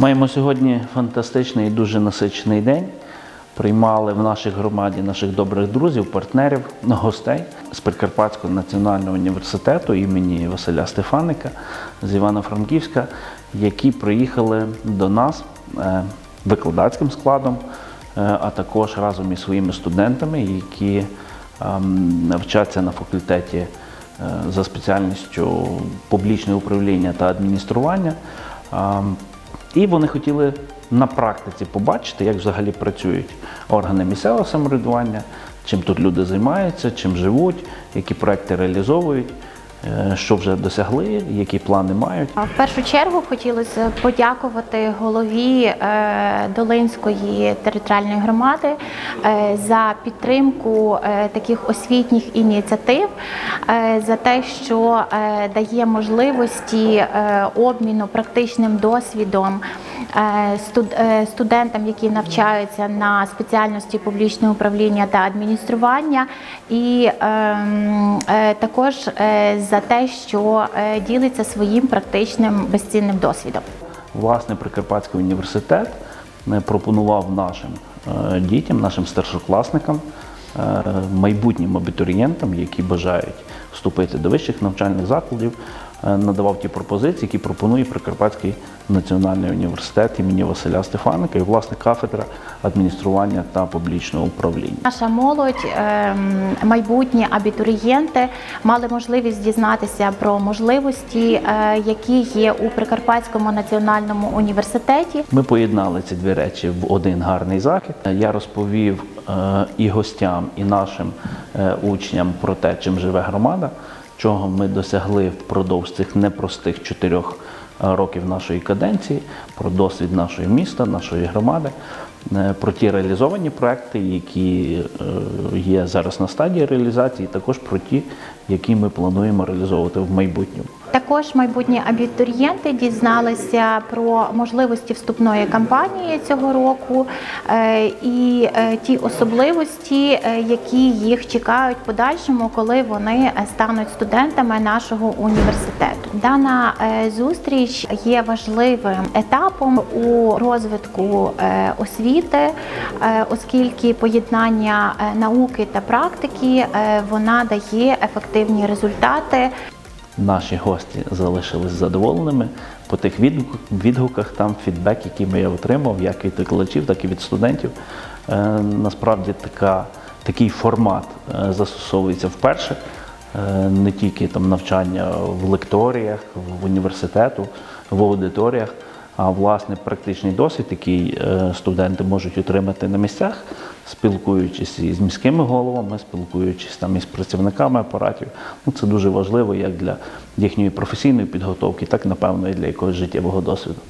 Маємо сьогодні фантастичний і дуже насичений день. Приймали в нашій громаді наших добрих друзів, партнерів, гостей з Прикарпатського національного університету імені Василя Стефаника з Івано-Франківська, які приїхали до нас е, викладацьким складом, е, а також разом із своїми студентами, які ем, вчаться на факультеті е, за спеціальністю публічне управління та адміністрування. І вони хотіли на практиці побачити, як взагалі працюють органи місцевого самоврядування, чим тут люди займаються, чим живуть, які проекти реалізовують, що вже досягли, які плани мають. В першу чергу хотілося подякувати голові е, Долинської територіальної громади е, за підтримку е, таких освітніх ініціатив, е, за те, що е, дає можливості е, обміну практичним досвідом е, е, студентам, які навчаються на спеціальності публічне управління та адміністрування, і ем, е, також е, за те, що е, ділиться своїм практичним безцінним досвідом. Власне, Прикарпатський університет е, пропонував нашим е, дітям, нашим старшокласникам, е, майбутнім абітурієнтам, які бажають вступити до вищих навчальних закладів, е, надавав ті пропозиції, які пропонує Прикарпатський національний університет імені Василя Стефаника і власне кафедра адміністрування та публічного управління. Наша молодь, ем, майбутні абітурієнти мали можливість дізнатися про можливості, е, які є у Прикарпатському національному університеті. Ми поєднали ці дві речі в один гарний захід. Я розповів е, і гостям, і нашим е, учням про те, чим живе громада, чого ми досягли впродовж цих непростих чотирьох е, років нашої каденції, про досвід нашого міста, нашої громади, е, про ті реалізовані проекти, які е, є зараз на стадії реалізації, і також про ті, які ми плануємо реалізовувати в майбутньому. Також майбутні абітурієнти дізналися про можливості вступної кампанії цього року е, і е, ті особливості, е, які їх чекають в подальшому, коли вони стануть студентами нашого університету. Дана зустріч є важливим етапом у розвитку освіти, оскільки поєднання науки та практики вона дає ефективні результати. Наші гості залишились задоволеними по тих відгуках, там фідбек, який я отримав, як від викладачів, так і від студентів. Е, насправді така, такий формат е, застосовується вперше. Е, не тільки там навчання в лекторіях, в університету, в аудиторіях, а власне практичний досвід, який студенти можуть отримати на місцях, спілкуючись із міськими головами, спілкуючись там із працівниками апаратів. Ну, це дуже важливо як для їхньої професійної підготовки, так напевно і для якогось життєвого досвіду.